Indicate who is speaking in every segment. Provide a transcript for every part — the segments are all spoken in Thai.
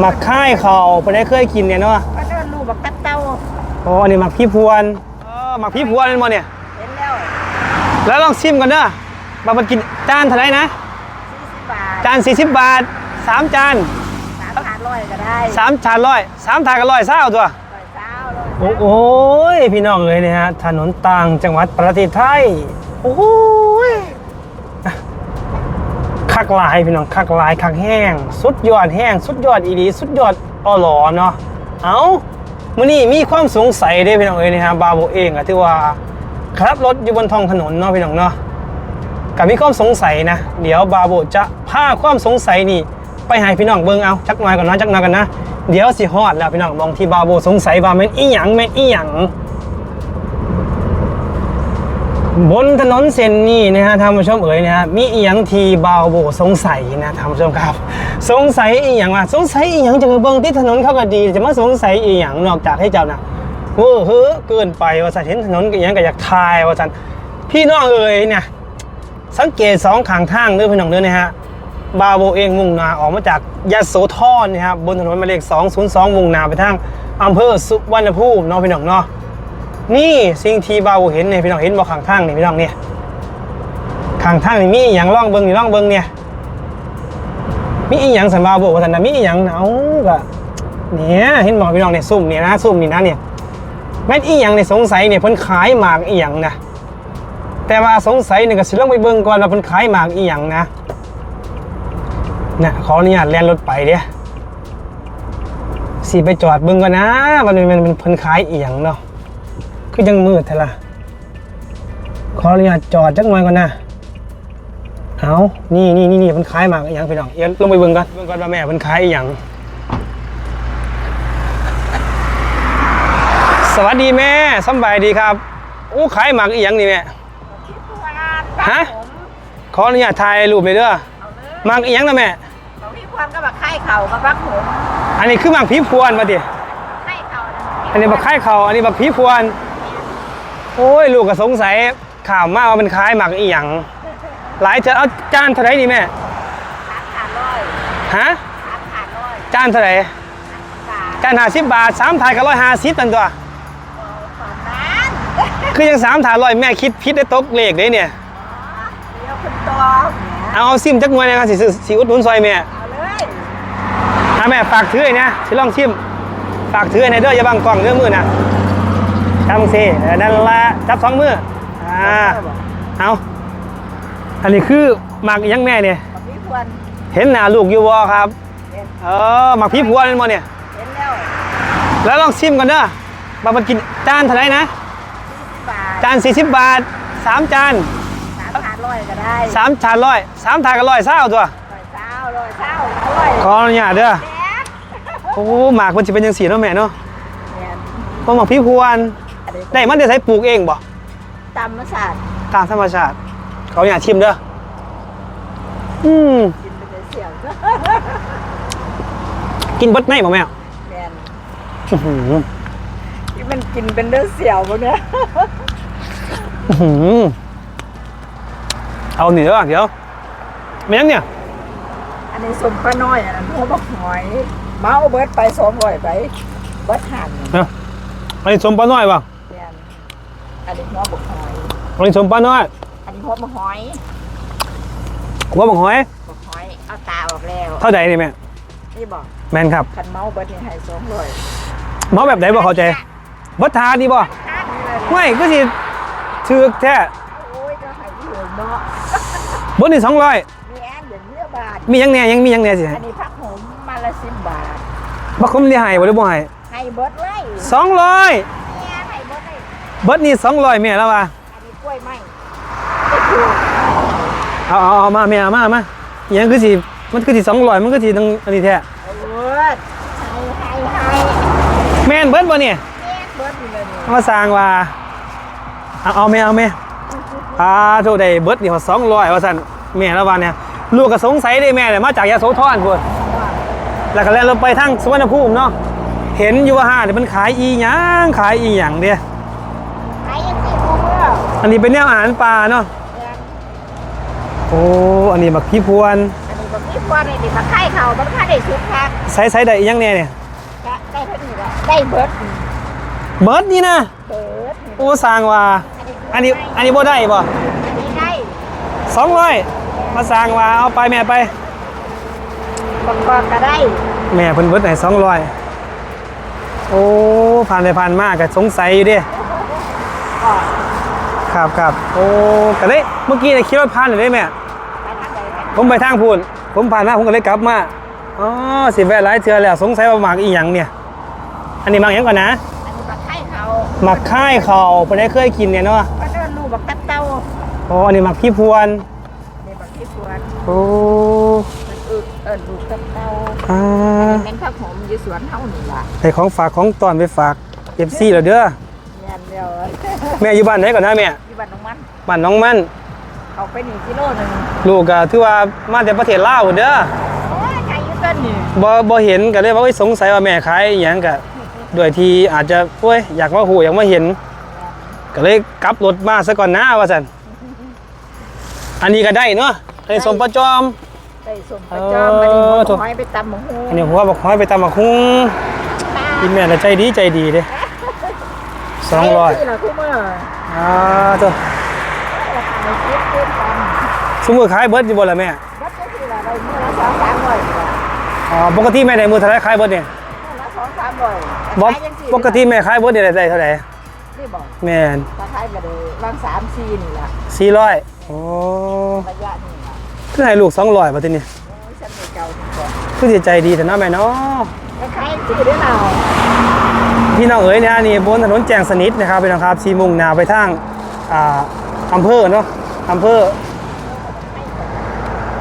Speaker 1: หมักค่ายเขาไปได้เคยกินเนี่ยเนาะ
Speaker 2: ก็เดินลูกบักตับเต้า
Speaker 1: อ๋ออันนี้หมักพี่พวนเออหมักพี่พวนเป็นบ่เนี่ย
Speaker 2: เห็นแล้ว
Speaker 1: แล้วลองชิมกันเด้อมามากินจานเท่าไหร่นะ
Speaker 2: 40บาท
Speaker 1: จาน40 บาท3จาน
Speaker 2: สามพันร้อยก็ได้
Speaker 1: 3จานร้อยสามถาดก็ร้อยเศร้าตัว
Speaker 2: ร้อยเช้าร้อย
Speaker 1: โอ้โหยพี่น้องเลยเนี่ยฮะถนนต่างจังหวัดประเทศไทย โอ้โหยอะ คักลายพี่น้องคักลายคักแห้ง สุดยอดแห้ง สุดยอดอีดีสุดยอดอหลอเนาะเอามื่อนี้มีความสงสัยเด้พี่น้องเอ้ยนะฮะบาโบเองอะที่ว่าขับรถอยู่บนท้องถนนเนาะพี่น้องเนาะกับมีความสงสัยนะ เดี๋ยวบาโบจะพาความสงสัยนี่ ไปให้พี่น้องเบิ่งเอาจักหน่อยก่อนนะจักหน่อยกันนะเดี๋ยวสิฮอดแล้วพี่น้องมองที่บาโบสงสัยว่าแม่นอีหยังแม่นอีหยัง บนถนนเส้นนี้นะฮะท่านผู้ชมเอ๋ยนะฮะมีอีหยังทีบาโบสงสัยนะท่านผู้ชมครับ สงสัยอีหยังอะสงสัยอีหยังจะเบิ่งที่ถนนเขาก็ดีจะมาสงสัยอีหยังนอกจากให้เจ้านะเว้อเฮ้อเกินไปว่าสันเห็นถนนก็อีหยังก็อยากทายว่าสันพี่น้องเอ๋ยเนี่ยสังเกตสองข้างทางเด้อพี่น้องเด้อนะฮะบาโบเองมุ่งหนาออกมาจากยะโสธรนะครับบนถนนหมายเลข202มุ่งหนาไปทางอำเภอสุวรรณภูมิเนาะพี่น้องเนาะ นี่สิ่งที่เบาเห็นเนี่ยพี่น้องเห็นบ่ข้างทางนี่พี่น้องเนี่ยข้างทางนี่มีอย่างล่องเบิงนี่ล่องเบิงเนี่ยมีอีหยังสันบาวบอกว่าสันนะมีอีหยังเอาก็เนี่ยเห็นบอกพี่น้องเนี่ยซุ่มเนี่ยนะซุ่มนี่นะเนี่ยแม่อีหยังเนี่ยสงสัยเนี่ยเพิ่นขายหมากอีหยังนะแต่ว่าสงสัยเนี่ยก็สิลองไปเบิ่งก่อนว่าเพิ่นขายหมากอีหยังนะเนี่ยขออนุญาตแล่นรถไปเด้สิไปจอดเบิ่งก่อนนะมันมันมันเพิ่นขายอีหยังเนาะ คือยังมืดเท่าล่ะ ขออนุญาตจอดจักหน่อยก่อนนะ เอานี่นี่นี่นี่มันคล้ายหมากอหย่างพี่น้องเอียนลงไปเบิ่งกันเบิ่งกันว่าแม่มันคล้ายอหย่าง สวัสดีแม่สำบายดีครับอู้ขายหมากอหย่างนี่แม่
Speaker 2: คิดว่าปัก
Speaker 1: ฮะ
Speaker 2: ผม
Speaker 1: ขออนุญาตถ่ายรูปเลยเด้อ
Speaker 2: เอาเลย
Speaker 1: หมากอหย่างนะแม่
Speaker 2: เขาพี่ควานก็บักไข่เข่ากับบักผม
Speaker 1: อันนี้คือหมากผีพวนมาดิ
Speaker 2: ไข่เข่าะ
Speaker 1: อันนี้บักคล้ายเขาอันนี้บักผีพวน โอ้ยลูกก็สงสัยข่าวมากว่ามันคล้ายหมากอีหยังหลายจะเอาจานเท่าไหรนี่แม่
Speaker 2: สามขาดร้อย
Speaker 1: ฮะ
Speaker 2: สามขาดร้อย
Speaker 1: จานเท่าไหร่
Speaker 2: บาท
Speaker 1: จานห้าสิบบาทสามถาดก็ร้อยห้าสิบตันตัว
Speaker 2: ประมาณ
Speaker 1: คือยังสามถาดร้อยแม่คิดพิษได้ตกเลขเลยเนี่ย
Speaker 2: เดี๋ยวคุณตัวแหม
Speaker 1: เอาซิมจักหน่วยนะครับสิซื้อสิอุดหนุนซอยแม่
Speaker 2: เอาเลย
Speaker 1: อะแม่ฝากถือไอ้นะสิลองชิมฝากถือไอ้นะเด้ออย่าบังกล้องเด้อมือนะ จังสิเออนั่นละจับสองมืออ่าเอาอันนี้คือหมักอีหยังแม่เนี่ย
Speaker 2: บักพี่ควร
Speaker 1: เห็นหน้าลูกอยู่บ่ครับ
Speaker 2: เห็น
Speaker 1: เออหมักพี่ผัวนั่นบ่เนี่ย
Speaker 2: เห็นแล้ว
Speaker 1: แล้วลองชิมกันเด้อมามากินจานเท่าไหร่นะ
Speaker 2: บาท
Speaker 1: จาน40บาท3จาน
Speaker 2: สามขาดร้อยก็ได้
Speaker 1: 3จานร้อยสามถาดก็ร้อยเศร้าตัว
Speaker 2: ร้อยเช้าร้อยเช้าร้อย
Speaker 1: ขออนุญาตเด้อ
Speaker 2: แดก
Speaker 1: โอ้หมากมันจะเป็นยังสีเนาะแม่เนาะ
Speaker 2: เนี่ย
Speaker 1: เพราะหมากพี่พวน
Speaker 2: อันนี้
Speaker 1: ได้มันจะใช้ปลูกเองบ่
Speaker 2: ตำมาสาด
Speaker 1: ตามธรรมชาติ เขาอยากชิมเด้ออืม
Speaker 2: กินเป็นเสียง
Speaker 1: กินเบดไหนบ่แม่
Speaker 2: แมน
Speaker 1: อื้อหือ
Speaker 2: ที่มันกินเป็นเนื้อเสียวพวกเนี้ย
Speaker 1: อื้อหือเอาหนีเด้อเดี๋ยวไม่ยังเนี่ย
Speaker 2: อันนี้สมป้าน้อยอันนั้นหัวบักหอยเมาเบิดไปสองร้อยไปเบิดหัน
Speaker 1: เนาะอันนี้สมปลาน้อยป่ะ
Speaker 2: แมน อันนี้หัวบกหอย
Speaker 1: อันนี้สมป้าน้อย
Speaker 2: อันนี้หัวบกหอย
Speaker 1: หัวบักหอย
Speaker 2: บกหอย เอาตาออกแล้ว
Speaker 1: เท่าไหร่นี่แม่
Speaker 2: นี่บอก
Speaker 1: แม่นครับ
Speaker 2: คันเมาเบิดนี่ให้สองร้ย
Speaker 1: หมอแบบไหนบ่เข้าใจบัตทา
Speaker 2: นี่บ่ข้
Speaker 1: ไม่ก็สิถือแท้
Speaker 2: โอ้ยก็ให้ยืมเนาะ
Speaker 1: บ่นี่200
Speaker 2: มีแอนอย่างเนื้อบาท
Speaker 1: มียังแหน่ยังมียังแหน่สิ
Speaker 2: อันนี้พักผมมาละสิบบาท
Speaker 1: บ่คุ้มสิยห้บ่หรือบ่ให้
Speaker 2: ยห้เบิด
Speaker 1: องร้อย
Speaker 2: เลย
Speaker 1: เบิดนี่สองร้อยแม่แล้วว่ะ
Speaker 2: อันนี้กล้วยไหมไม่ถูก
Speaker 1: เอาเอาเอามาแม่เอามาเอามาอหยังคือสิมันคือสิสองร้อยมันคือสิต้องอันนี้แท้
Speaker 2: เอาเบิดให้ให้ให้
Speaker 1: แม่นเบิดบ่เนี่ย
Speaker 2: เนี่ยเบิดอยู่เลยนี่
Speaker 1: เอามาสร้างว่าเอาเอาแม่เอาแม่อ่าโทษได้เบิดนี่ว่าสองร้อยว่าซั่นแม่แล้วว่าเนี่ยลูกก็สงสัยได้แม่เนี่ยมาจากยะโสธรพุ่นแล้วก็แล่นรถไปทางสุวรรณภูมิเนาะเห็นอยู่ว่าห้าเนี่ยมันขายอีหยังขายอีหยังเดีย อันนี้เป็นแนวอาหารปลาเนาะ
Speaker 2: เนี่ย
Speaker 1: โอ้อันนี้บักพี่พวน
Speaker 2: อันนี้แบบนี้พวนี่ดิมาไข่เขามันค่าได้สุดพัก
Speaker 1: ใส่ใส่ได้อีหยังเนี่ยเนี่ย
Speaker 2: ก็ได้เท่านี้แหละได้เบิด
Speaker 1: เบิร์ดนี่นะ
Speaker 2: เบิดนี่
Speaker 1: โอ้สร้างว่าอันนี้อันนี้บ่ได้บ่
Speaker 2: อันนี้ได้
Speaker 1: สองร้อยมาสร้างว่าเอาไปแม่ไป
Speaker 2: ประกอบก็ได้
Speaker 1: แม่เพิ่นเบิดไหนสองร้อยโอ้ผ่านไปผ่านมากก็สงสัยอยู่เดิ
Speaker 2: ก็
Speaker 1: ครับครับโอ้ก็เลยเมื่อกี้เนี่ยคิดว่าผ่านเลยได้แม่
Speaker 2: ไปทางใดกัน
Speaker 1: ผมไปทางพูนผมผ่านมาผมก็เลยกลับมาอ๋อสิแวะหลายเทื่อแล้วสงสัยว่าหมากอีหยังเนี่ย อันนี้หมากหยังก่อนนะ
Speaker 2: อันนี้มาไข่เขา
Speaker 1: หมักค่ายเขาเพิ่นได้เคยกินเนี่ยเนาะ
Speaker 2: ก็เดินลูกบักตับเต้า
Speaker 1: อ๋ออันนี้หมักพี่พวน
Speaker 2: ในบักที่สวน
Speaker 1: โอ้
Speaker 2: มันอึเอิญลูกตับเต้า
Speaker 1: อ่า
Speaker 2: อันนี้เป็นผักหอมอยู่สวนเฮานี่ล่ะ
Speaker 1: ได้ของฝากของตอนไปฝาก FC แล้วเด้อ
Speaker 2: แม่นเดียว
Speaker 1: แม่อยู่บ้านไหนก่อนนะแม่
Speaker 2: ที่บ้านน้องมัน
Speaker 1: บ้านน้องมั่น
Speaker 2: เอาไปหนึ่งกิโลหนึ่ง
Speaker 1: ลูกก็ถือว่ามาจากประเทศลาวพุ่นเด้อ
Speaker 2: โอ้ยใครอยู่ต้นนี่
Speaker 1: บ่บ่เห็นก็เลยว่าเอ้ยสงสัยว่าแม่ขายอหยังก็ด้วยที่อาจจะโอ้ยอยากมาหูอยากมาเห็น ก็เลยกลับรถมาซะก่อนนะว่าซั่นอันนี้ก็ได้เนาะอันนี้สมประจอม
Speaker 2: ไปส่งไปจอมมันนี่
Speaker 1: เออ
Speaker 2: ห
Speaker 1: ถูก
Speaker 2: อยไปตำหมู
Speaker 1: อันนี้หัวบอกขอให้ไปตำบักคุ้งกินแม่ละใจดีใจดีเด้ สองร้อย
Speaker 2: ที่เราคู่เมื่อ
Speaker 1: อ่าเจ้า
Speaker 2: เราคิดเพิ่มกัน
Speaker 1: สมมือขายเบิร์ดอยู่บ่ล่ะแม่
Speaker 2: วัดก็คือเราได้เมื่อละสองสามร้อยกว่า
Speaker 1: อ๋อปกติแม่ได้มือเท่าไหรขายเบิร์ดเนี่ย
Speaker 2: เมื่อละสองสามร้อย
Speaker 1: บ่
Speaker 2: ขายยังสี่
Speaker 1: ปกติแม่ขายเบิร์ดเนี่ยได้เท่าไหร่
Speaker 2: นี่บอก
Speaker 1: แม่น
Speaker 2: ราคายก็เลยบางสามสี่นี่ล่ะ
Speaker 1: สี่ร้อยโอ้
Speaker 2: ระยะนี่ล่ะ
Speaker 1: คือให้ลูกสองร้อยบัดทีนี้
Speaker 2: โอ้ยฉันไม่เก่าดีกว่า
Speaker 1: คือสิใจดีแต่เนาะแม่เนาะ
Speaker 2: คล้ายๆที่ได้เรา
Speaker 1: พี่น้องเอ๋ยเนี่ยนี่บนถนนแจ้งสนิทนะครับพี่น้องครับสีมุ่งหนาไปทางอ่าอำเภอเนาะอำเภอ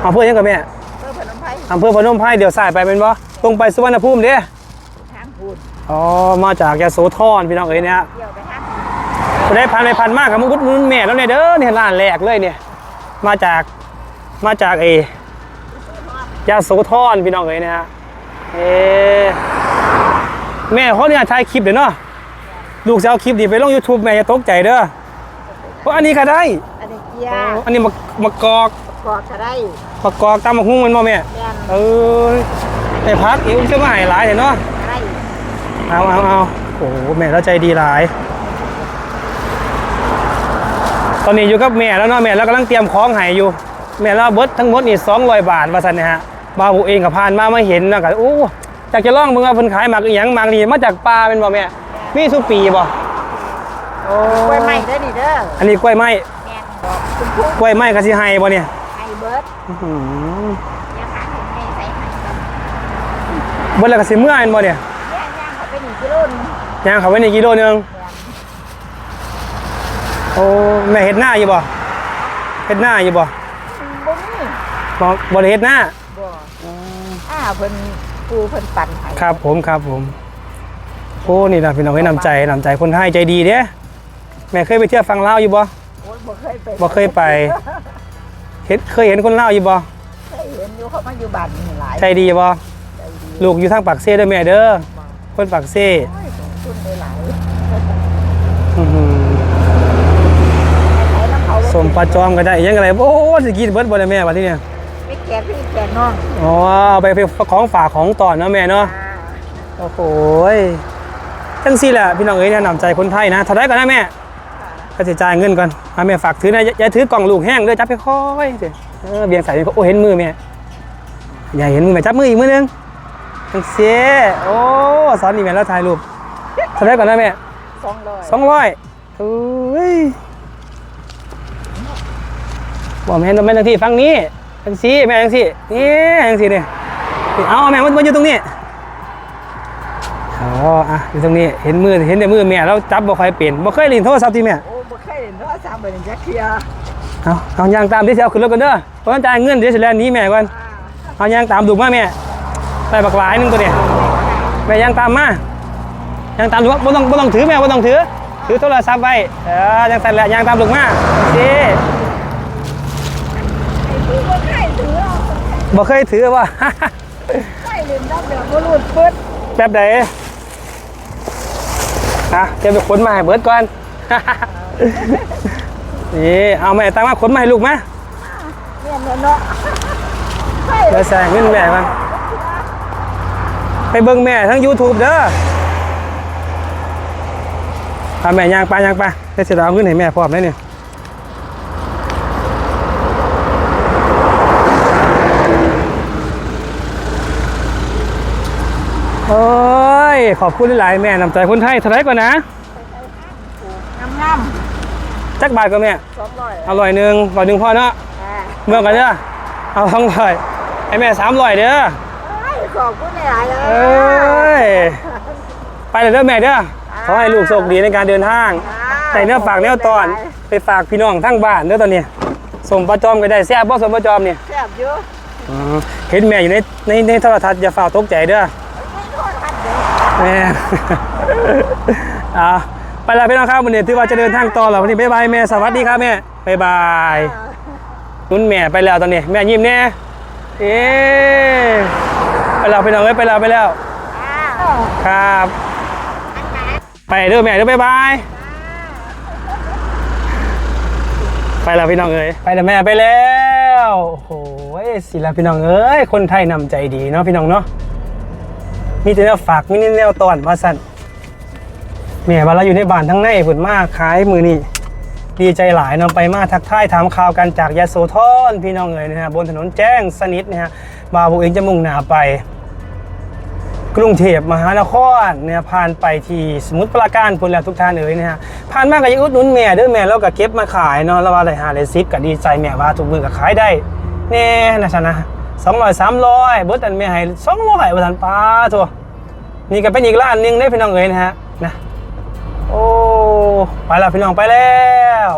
Speaker 1: อำเภอยังกับแม่
Speaker 2: เพื่อพนมไพร
Speaker 1: อำเภอพนมไพรเดี๋ยวสายไปเป็นบ่ตรงไปสุวรรณภูมิเด้
Speaker 2: ทางพูด
Speaker 1: อ๋อมาจากยโสธรพี่น้องเอ๋ยเนี่ย
Speaker 2: เที่ยวไปทาง
Speaker 1: ไปได้พันไปพันมากกับมุกุดมุนแม่แล้วเนี่ยเด้อเนี่ยร้านแรกเลยเนี่ยมาจากมาจากเอยาโสธรพี่น้องเอ๋ยนะฮะเอ แม่เขาเนี่ยถ่ายคลิปเดี๋ยวเนาะลูกจะเอาคลิปดีไปลง YouTube แม่จะตกใจเด้อเพราะอันนี้ก็ได้
Speaker 2: อันนี้เกีย
Speaker 1: อ๋อ
Speaker 2: ร์
Speaker 1: อันนี้มะมะกอก
Speaker 2: กอดก็ได้
Speaker 1: มะกอกตามมะฮุ้งมันบ่แม่
Speaker 2: แม่น
Speaker 1: เออในพักอิ๋วจะมาให้หลายเนาะ
Speaker 2: ได้
Speaker 1: เอาเอาเอาโอ้โหแม่เราใจดีหลาย ตอนนี้อยู่กับแม่แล้วเนาะแม่เรากำลังเตรียมของให้อยู่ แม่เราเบิดทั้งหมดนี่200บาทว่าซั่นนะฮะบาวบุเองกับพานมามาเห็นแล้วก็โอ้ อยากจะลองมึงว่าเพิ่นขายหมากอีหยังหมากนี่มาจากป่าเป็นบ่แม่มีสุปีบ่โอ้
Speaker 2: กล้วยไม้เด้อนี่เด้อ
Speaker 1: อันนี้กล้วยไม้
Speaker 2: แม่นบอกคุณครู
Speaker 1: กล้วยไม้ก็สิให้บ่เนี่ย
Speaker 2: ไอ้เบิร์ด
Speaker 1: อื้อหือ
Speaker 2: อย่าหาเห็นให้ใส่ให้กัน
Speaker 1: เบิดแล้วก็สิเมื่อแม่นบ่เนี่ย
Speaker 2: ย่างย่างเขาไปหนึ่งกิโลนึง
Speaker 1: ย่างเขาไว้ในกิโลนึง
Speaker 2: แม่น
Speaker 1: โอ้แม่เฮ็ดหน้าอยู่บ่เฮ็ดหน้าอยู่บ่
Speaker 2: บ่มี
Speaker 1: บ่บ่ได้เฮ็ดหน้า
Speaker 2: บ่อ้าเพิ่น ปูเพิ่นปั่นให้
Speaker 1: ครับผมครับผมโอ้นี่นะพี่น้องให้นำใจนำใจคนไทยใจดีเด้แม่เคยไปเที่ยวฟังลาวอยู่บ่
Speaker 2: โอ้ยบ่เคยไป
Speaker 1: บ่เคยไปเห็นเคยเห็นคนลาวอยู่บ่
Speaker 2: เคยเห็นอยู่เขามาอยู่บ้านนี่หลาย
Speaker 1: ใจดีบ่
Speaker 2: ใจดี
Speaker 1: ลูกอยู่ทางปากเซ่เด้อแม่เด้อคนปากเซ่
Speaker 2: โอ้ยของคุณได้หลาย
Speaker 1: อื้อหือ
Speaker 2: ใช้น้ำเขา
Speaker 1: สมปลาจอมก็ได้อีหยังก็ได้โอ้สิกินเบิดบ่ได้แม่บัดนี้เนี่ย
Speaker 2: ไม่แก่พี่ แก่น้อง
Speaker 1: อ๋อเอาไปเป็นของฝากของตอนเนาะแม่เนาะ
Speaker 2: อ่า
Speaker 1: โอ้โหยจังซี่แหละพี่น้องเอ้ยแนะนำใจคนไทยนะเท่าไดก่อนนะแม่ก็จะจ่ายเงินก่อนเอาแม่ฝากถือนะอย่าอย่าถือกล่องลูกแห้งเด้อจับไปค่อยๆสิเออเบียงใส่โอ้เห็นมือแม่อย่าเห็นมือแม่จับมืออีกมือนึงจังเสียโอ้สอนนี่แม่แล้วถ่ายรูปเท่าไดก่อนนะแม่
Speaker 2: สองร้อย
Speaker 1: สองร้อยโอ้ยบอกแม่นแม่นจังที่ฟังนี้ จังซี่แม่จังซี่นี่จังซี่เนี่ยเอาแม่มันมันอยู่ตรงนี้อ๋ออะอยู่ตรงนี้เห็นมือเห็นแต่มือแม่แล้วจับบ่ค่อยเปลี่ยนบ่เคยเลินโทรศัพท์ที่แม่
Speaker 2: โอ้บ่เคยเห็นเนาะสามใบจักเทีย
Speaker 1: เอาเอายางตามที่สิเอาขึ้นรถกันเด้อเพราะว่าจ่ายเงินเดี๋ยวสิแลนหนี้แม่ก่อน
Speaker 2: อ่า
Speaker 1: เอายางตามดูมาแม่ใส่บักหลายหนึงตัวเนี่ยแม่ยางตามมายางตามดูว่าบ่ต้องบ่ต้องถือแม่บ่ต้องถือถือโทรศัพท์ไว้เออยังสั่นแหละยางตามลูกมาสิ
Speaker 2: ไอ้ที่บ่เคยถือเอา
Speaker 1: บ่เคยถือว่า
Speaker 2: ไม่เล่นนักแบบบ่รูดปึ๊ด
Speaker 1: แบบใดอะเดี๋ยวไปขนมาให้เบิดก่อน นี่เอาแม่ตามมาขนมาให้ลูกมา
Speaker 2: เนี่ยเนาะ
Speaker 1: เดี๋ยวใส่เงินแม่กันไปเบิ่งแม่ทั้ง YouTube เด้อพาแม่ย่างไปย่างไปได้เสียดายเงินให้แม่พร้อมได้เนี่ย โอ้ย ขอบคุณหลายๆแม่นำใจคนไทยเท่าไหรก่อนนะ
Speaker 2: งามงาม
Speaker 1: จักบาทก็แม่
Speaker 2: สองร้อย
Speaker 1: เอาร้อยหนึ่งร้อยหนึ่งพอเนาะ
Speaker 2: อ่า
Speaker 1: เมื่อกันเด้อเอาทั้งร้อยไอ้แม่สามร้อยเด้อ
Speaker 2: เอ้ยขอบคุณหลายๆเลย
Speaker 1: เอ้ยไปเลยเด้อแม่เด้อขอให้ลูกโชคดีในการเดินทางใส่เนื้อฝากเนื้อตอนไปฝากพี่น้องทั้งบ้านเด้อตอนนี้สมประจอมก็ได้แซ่บบ่สมประจอมเนี่ย
Speaker 2: แซ่บอยู่
Speaker 1: อืมเห็นแม่อยู่ในในในโทรทัศน์อย่าฝ่าตกใจเด้อ
Speaker 2: ไม่โทษทันเด้อ
Speaker 1: แม่เอาไปแล้วพี่น้องครับวันนี้ที่ว่าจะเดินทางต่อแล้ววันนี้บ๊ายบายแม่สวัสดีครับแม่บ๊ายบายนุ่นแม่ไปแล้วตอนนี้ แม่ยิ้มแน่เอ๊ะไปแล้วพี่น้องเอ้ยไปแล้วไปแล้ว
Speaker 2: อ้าว
Speaker 1: ครับไปเด้อแม่เด้อบ๊ายบายไปแล้วพี่น้องเอ้ยไปแล้วแม่ไปแล้วโอ้โหสิละพี่น้องเอ้ยคนไทยนำใจดีเนาะพี่น้องเนาะ มีแต่แนวฝากมีแต่แนวตอนมาสั่นแม่ว่าเราอยู่ในบ้านทั้งในผุนมากขายมือนี่ดีใจหลายเนาไปมาทักทายถามข่าวกันจากยาโสธรพี่น้องเอ้ยนะฮะบนถนนแจ้งสนิทนะฮะบาบุเองจะมุ่งหน้าไป กรุงเทพมหานครเนี่ยผ่านไปที่สมุทรปราการพุ่นแล้วทุกท่านเอ๋ยนะฮะผ่านมากก็อยังอุดหนุนแม่เด้อแม่แล้วก็เก็บมาขายเนาะแล้วว่าอะไรหาอะไรซิปก็ดีใจแม่ว่าทุกมือก็ขายได้แน่นะชนะ สองร้อยสามร้อยเบิร์ตันแม่ให้สองร้อยวันทันป้าทัวนี่ก็เป็นอีกร้านหนึงได้พี่น้องเอ๋ยนะฮะนะโอ้ไปแล้วพี่น้องไปแล้ว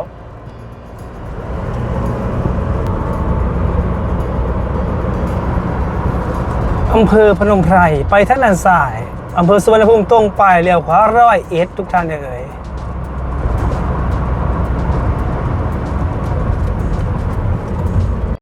Speaker 1: อำเภอพนมไพรไปทางด้านซ้ายอำเภอสุวรรณภูมิตรงไปเลี้ยวขวาร้อยเอ็ดทุกท่านเอ๋ย